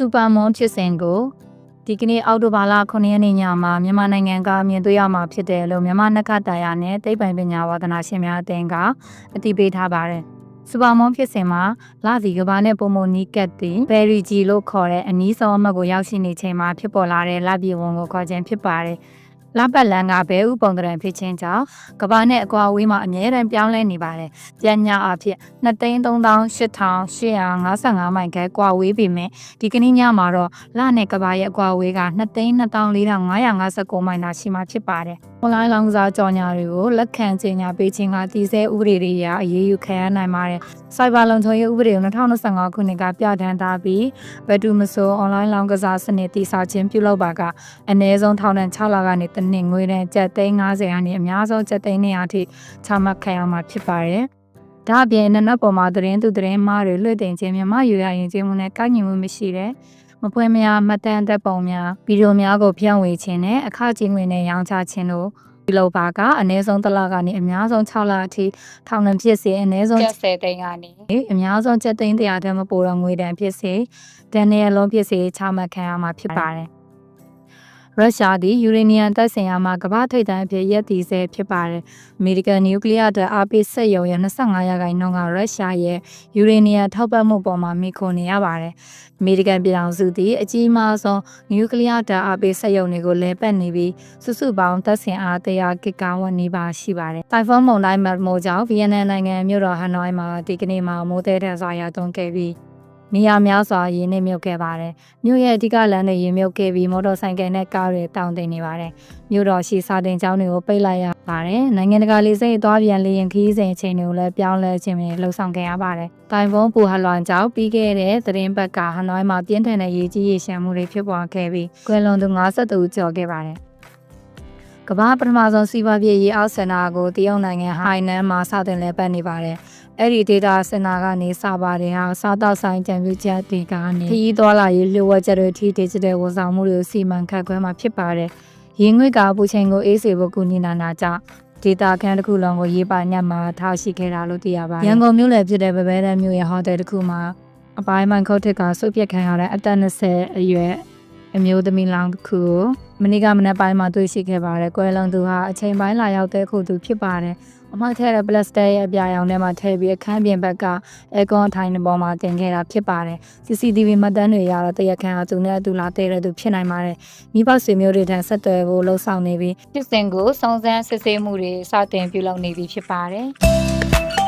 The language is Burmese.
စူပါမွန်ဖြစ်စဉ်ကိုဒီကနေ့အောက်တိုဘာလ9ရက်နေ့ညမှာမြန်မာနိုင်ငံကမြင်တွေ့ရမှာဖြစ်တယ်လို့မြန်မာနက္ခတ္တရာနဲ့တိတ်ပိုင်ပညာဝါသနာရှင်များအသင်းကအတည်ပြုထားပါတယ်။စူပါမွန်ဖြစ်စဉ်မှာလာစီကဘာနဲ့ပုံမနီကတ်တီဘယ်ရီဂျီလို့ခေါ်တဲ့အနီးဆုံးအမှတ်ကိုရောက်ရှိနေချိန်မှာဖြစ်ပေါ်လာတဲ့လပြည့်ဝန်ကိုခေါ်ခြင်းဖြစ်ပါတယ်။ လပတ်လန်ကဘဲဥပုံတရံဖြစ်ခြင်းကြောင့်ကဘာနဲ့အကွာအဝေးမှာအမြဲတမ်းပြောင်းလဲနေပါတယ်။ပြန်ညာအဖြစ်2,3855မိုင်ခက်ကွာဝေးပေမဲ့ဒီကနေ့ညမှာတော့လနဲ့ကဘာရဲ့အကွာအဝေးက2,2459မိုင်သာရှိမှဖြစ်ပါတယ်။ online လောင်းကစားကြော်ညာတွေကိုလက်ခံကြေညာပေးခြင်းကတည်ဆဲဥပဒေတွေအရအရေးယူခံရနိုင်ပါတယ်။ Cyber လုံခြုံရေးဥပဒေကို2025ခုနှစ်ကပြဋ္ဌာန်းထားပြီးဘယ်သူမဆို online လောင်းကစားစနစ်တည်ဆောက်ခြင်းပြုလုပ်ပါကအနည်းဆုံးထောင်ဒဏ်6လကနေတစ်နှစ်ငွေတန်းကျပ်သိန်း90ကနေအများဆုံးကျပ်သိန်း200အထိချမှတ်ခံရမှာဖြစ်ပါတယ်။ဒါအပြင်နနက်ပေါ်မှာသတင်းသူသတင်းမှားတွေလွှင့်တင်ခြင်းမြန်မာယူရရင်ခြင်းမှုနဲ့ကိုက်ညီမှုမရှိတဲ့ မပွဲများမတန်သက်ပုံများဗီဒီယိုများကိုဖြန့်ဝေခြင်းနဲ့အခကြေးငွေနဲ့ရောင်းချခြင်းတို့ဒီလိုပါကအနည်းဆုံးတစ်လကနေအများဆုံး6လအထိထောင်ဒဏ်ဖြစ်စေအနည်းဆုံး70သိန်းကနေအများဆုံး7သိန်း100တန်းမပိုတော့ငွေတန်းဖြစ်စေဒဏ်နဲ့အလုံးဖြစ်စေချမှတ်ခံရမှာဖြစ်ပါတယ် ရုရှားသည်ယူရေနီယံတပ်ဆင်ရာမှာကမ္ဘာထိပ်တန်းအဖြစ်ရပ်တည်ဆဲဖြစ်ပါတယ်။အမေရိကန်နျူကလ িয়ার တပ်အားပေးစက်ရုံရဲ့25ရာခိုင်နှုန်းကရုရှားရဲ့ယူရေနီယံထောက်ပံ့မှုပေါ်မှာမိခိုနေရပါတယ်။အမေရိကန်ပြည်ထောင်စုသည်အကြီးမားဆုံးနျူကလ িয়ার တပ်အားပေးစက်ရုံတွေကိုလဲပတ်နေပြီးစုစုပေါင်းတပ်ဆင်အား100ဂစ်ဂါဝတ်နီးပါးရှိပါတယ်။တိုင်ဖွန်းမုန်တိုင်းမတ်မိုကြောင့်ဗီယက်နမ်နိုင်ငံမြို့တော်ဟနွိုင်းမှာဒီကနေ့မှာမိုးသည်တဲ့စွာရာသွန်းခဲ့ပြီး နေရာများစွာရင်းနှီးမြုပ်ခဲ့ပါတယ်။မြို့ရဲ့အဓိကလမ်းတွေရင်မြုပ်ခဲ့ပြီးမော်တော်ဆိုင်ကယ်နဲ့ကားတွေတောင်းတင်နေပါတယ်။မြို့တော်ရှိစာတင်ကျောင်းတွေကိုပိတ်လိုက်ရပါတယ်။နိုင်ငံတကာလေဆိပ်သွားပြန်လေရင်ခီးစဉ်အချိန်တွေကိုလည်းပြောင်းလဲခြင်းတွေလှုံ့ဆော်ခဲ့ရပါတယ်။တိုင်ဖွန်းပူဟလွမ်ကြောင့်ပြီးခဲ့တဲ့သတင်းပတ်ကဟနွိုင်းမှာပြင်းထန်တဲ့ရေကြီးရေရှမ်းမှုတွေဖြစ်ပေါ်ခဲ့ပြီးကွယ်လွန်သူ52ဦးကျော်ခဲ့ပါတယ်။ကမ္ဘာပထမဆုံးစီးပွားရေးရေအောက်စင်တာကိုတရုတ်နိုင်ငံဟိုင်နန်မှာစတင်လဲပတ်နေပါတယ်။ အဲ့ဒီဒေတာစင်တာကနေစပါတယ်ဟာစားတောက်ဆိုင်ကြံပြချက်တွေကနေခရီးသွားလာရေးလျှို့ဝှက်ချက်တွေထိ digital ဝန်ဆောင်မှုတွေကိုစီမံခန့်ခွဲမှာဖြစ်ပါတယ်။ရေငွေ့ကပူချိန်ကိုအေးစေဖို့ကူညီနာနာကြောင့်ဒေတာခန်းတစ်ခုလုံးကိုရေးပါညက်မှာထားရှိခဲ့တာလို့သိရပါတယ်။ရန်ကုန်မြို့လယ်ဖြစ်တဲ့ဗဘဲတန်းမြို့ရဲ့ဟိုတယ်တစ်ခုမှာအပိုင်းမိုင်ခုတ်ထက်ကဆုတ်ပြက်ခံရတဲ့အသက်20အရွယ် အမျိုးသမီးလောင်းတစ်ခုကိုမနေ့ကမနက်ပိုင်းမှာတွေ့ရှိခဲ့ပါတယ်။ကွယ်လွန်သူဟာအချိန်ပိုင်းလာရောက်တဲ့ခုသူဖြစ်ပါတယ်။အမှောက်ထဲတဲ့ပလတ်စတစ်ရဲ့အပြာရောင်ထဲမှာထည့်ပြီးအခန်းပြင်ဘက်ကအဲကွန်ထိုင်ပေါ်မှာတင်ခဲ့တာဖြစ်ပါတယ်။ CCTV မှတ်တမ်းတွေရတော့တရခန့်ကသူနဲ့အတူလာတဲ့သူဖြစ်နိုင်ပါတယ်။မိဘဆွေမျိုးတွေထံဆက်သွယ်ဖို့လှုံ့ဆော်နေပြီးဖြစ်စဉ်ကိုစုံစမ်းစစ်ဆေးမှုတွေစတင်ပြုလုပ်နေပြီဖြစ်ပါတယ်။